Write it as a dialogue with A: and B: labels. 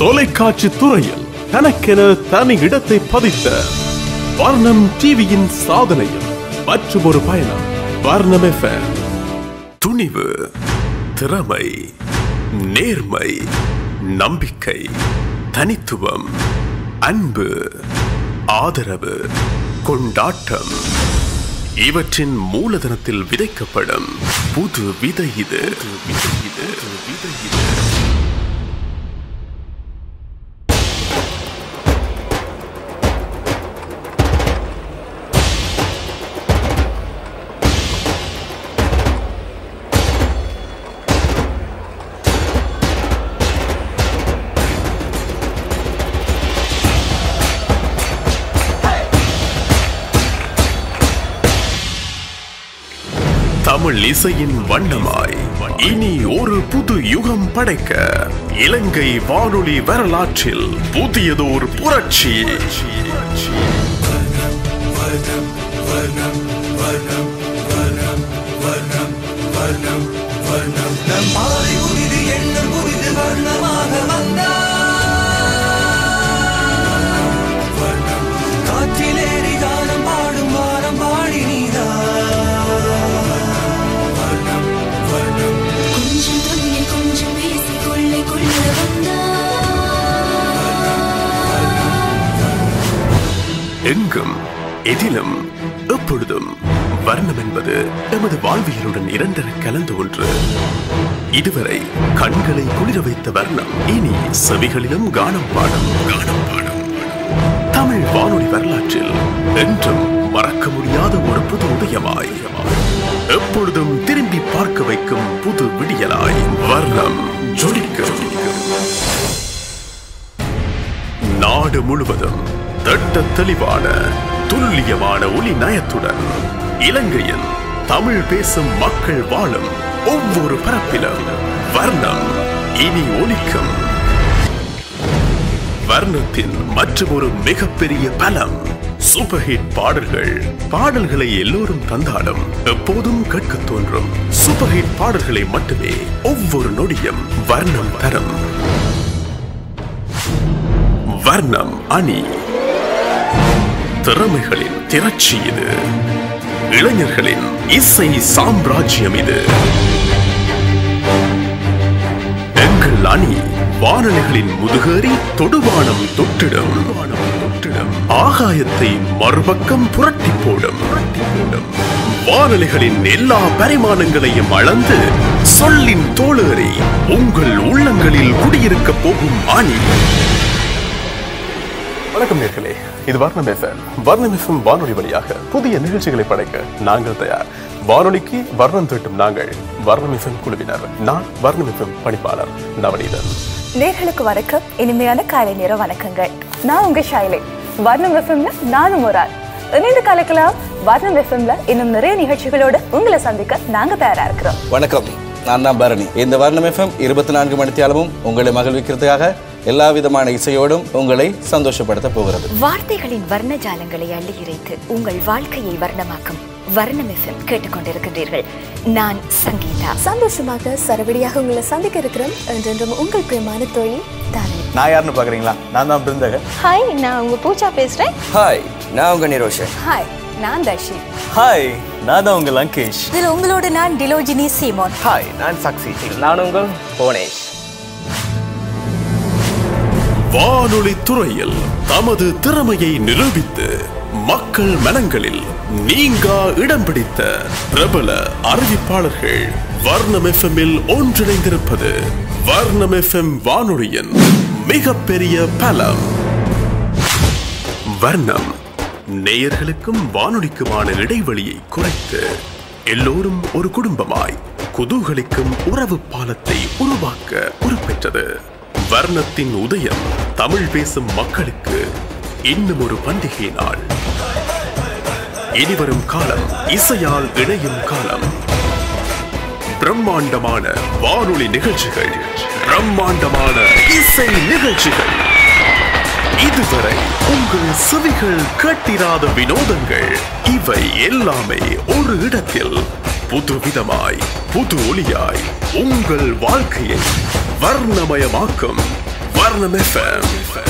A: தொலைக்காட்சி துறையில் தனக்கென தனி இடத்தை பதித்த வர்ணம் டிவியின் சாதனையில் மற்றும் ஒரு பயணம். வர்ணம் துணிவு திறமை நேர்மை நம்பிக்கை தனித்துவம் அன்பு ஆதரவு கொண்டாட்டம். இவற்றின் மூலதனத்தில் விதைக்கப்படும் புது விதை இது. விதை இது. விதை இது. தமிழ் இசையின் வண்ணமாய். இனி ஒரு புது யுகம் படைக்க இலங்கை வானொலி வரலாற்றில் புதியதோர் புரட்சி.
B: நம்
A: எங்கும் எதிலும் எப்பொழுதும் வர்ணம் என்பது நமது வாழ்வியலுடன் இரண்டர கலந்த ஒன்று. இதுவரை கண்களை குளிர வைத்த வர்ணம் இனி செவிகளிலும் கானம் பாடும். கானம் பாடும். தமிழ் வானொலி வரலாற்றில் என்றும் மறக்க முடியாத ஒரு புது உதயமாய். எப்பொழுதும் திரும்பி பார்க்க வைக்கும் புது விடியலாய். வர்ணம் ஜொலிக்க. நாடு முழுவதும் தட்ட தெளிவான துல்லியமான ஒளி நயத்துடன் இலங்கையில் தமிழ் பேசும் மக்கள் வாழும் ஒவ்வொரு பரப்பிலும் வர்ணம் இனி ஒலிக்கும். வர்ணத்தின் மற்றொரு மிகப்பெரிய பலம் சூப்பர் ஹிட் பாடல்கள். பாடல்களை எல்லோரும் தந்தாலும் எப்போதும் கேட்க தோன்றும். சூப்பர் ஹிட் பாடல்களை மட்டுமே ஒவ்வொரு நொடியும் வர்ணம் தரும். வர்ணம் அணி. திறமைகளின் திரட்சி இது. இளைஞர்களின் இசை சாம்ராஜ்யம் இது. எங்கள் அணி வானொலிகளின் முதுகேறி தொடுவானம் தொட்டிடும். தொட்டிடும் ஆகாயத்தை மறுபக்கம் புரட்டி போடும். புரட்டி போடும் வானொலிகளின் எல்லா பரிமாணங்களையும் அளந்து சொல்லின் தோளேறி உங்கள் உள்ளங்களில் குடியிருக்க போகும் அணி. வணக்கம் நேர்களே. இது வர்ணம் எஃப்எம். வர்ணம் எஃப்எம் வானொலி வழியாக புதிய நிகழ்ச்சிகளை படைக்க நாங்கள் தயார். வானொலிக்கு வர்ணம் தீட்டும் நாங்கள் வர்ணம் எஃப்எம் குழுவினர். நான் வர்ணம் எஃப்எம் பணிப்பாளர் நவநீதன்.
C: நேர்களுக்கு வணக்கம். இனிமையான காலை நேர வணக்கங்கள். நான் உங்க ஷைலே. வர்ணம் எஃப்எம்ல நானும் ஒரு ஆள். இணைந்து கலக்கலாம். வர்ணம் எஃப்எம்ல இன்னும் நிறைய நிகழ்ச்சிகளோடு உங்களை சந்திக்க நாங்க தயாரா இருக்கிறோம்.
D: வணக்கம். நான் தான் பரணி. இந்த வர்ணம் எஃப்எம் இருபத்தி நான்கு மணித்தியாலமும் உங்களை மகிழ்விக்கிறதுக்காக எல்லா விதமான இசையோடும் உங்களை சந்தோஷப்படுத்த போகிறது.
E: வார்த்தைகளின் வர்ணஜாலங்களை அள்ளி இறைத்து உங்கள் வாழ்க்கையை வர்ணமாக்கும் வர்ணம் எஃப்எம் கேட்டுக்கொண்டிருக்கின்றீர்கள். நான் சங்கீதா.
C: சந்தோஷமாக சரவடியாக உங்களை சந்திக்க இருக்கிறோம். என்றென்றும் உங்கள் பிரியமான தொழில் தாரணி
F: நான் யாருன்னு பாக்குறீங்களா? நான் தான் பிருந்தக
C: ஹாய் நான் உங்க பூஜா பேசுறேன்.
B: ஹாய் நான் உங்க நிரோஷன்.
C: ஹாய் நான் தர்ஷி
F: ஹாய் நான் தான் உங்க லங்கேஷ்.
E: இதில் உங்களோடு நான் டிலோஜினி சீமோன்.
F: ஹாய் நான் சாக்சி
G: நான் உங்கள் புவனேஷ்.
A: வானொலி துறையில் தமது திறமையை நிரூபித்து மக்கள் மனங்களில் நீங்கா இடம் பிடித்த பிரபல அறிவிப்பாளர்கள் வர்ணம் எஃப்எம்மில் ஒன்றிணைந்திருப்பது வர்ணம் எஃப்எம் வானொலியின் மிகப்பெரிய பலம். வர்ணம் நேயர்களுக்கும் வானொலிக்குமான இடைவெளியை குறைத்து எல்லோரும் ஒரு குடும்பமாய் குதூகலிக்கும் உறவு பாலத்தை உருவாக்க உருப்பெற்றது வர்ணத்தின் உதயம். தமிழ் பேசும் மக்களுக்கு இன்னும் ஒரு பண்டிகை நாள். இனிவரும் காலம் இசையால் இணையும் காலம். பிரம்மாண்டமான வானொலி நிகழ்ச்சிகள் பிரம்மாண்டமான இசை நிகழ்ச்சிகள். இதுவரை உங்கள் செவிகள் கட்டிராத வினோதங்கள் இவை எல்லாமே ஒரு இடத்தில். புதுவிதமாய் புது ஒளியாய் உங்கள் வாழ்க்கையை வர்ணமயமாக்கும். வர்ணம் எஃப்எம்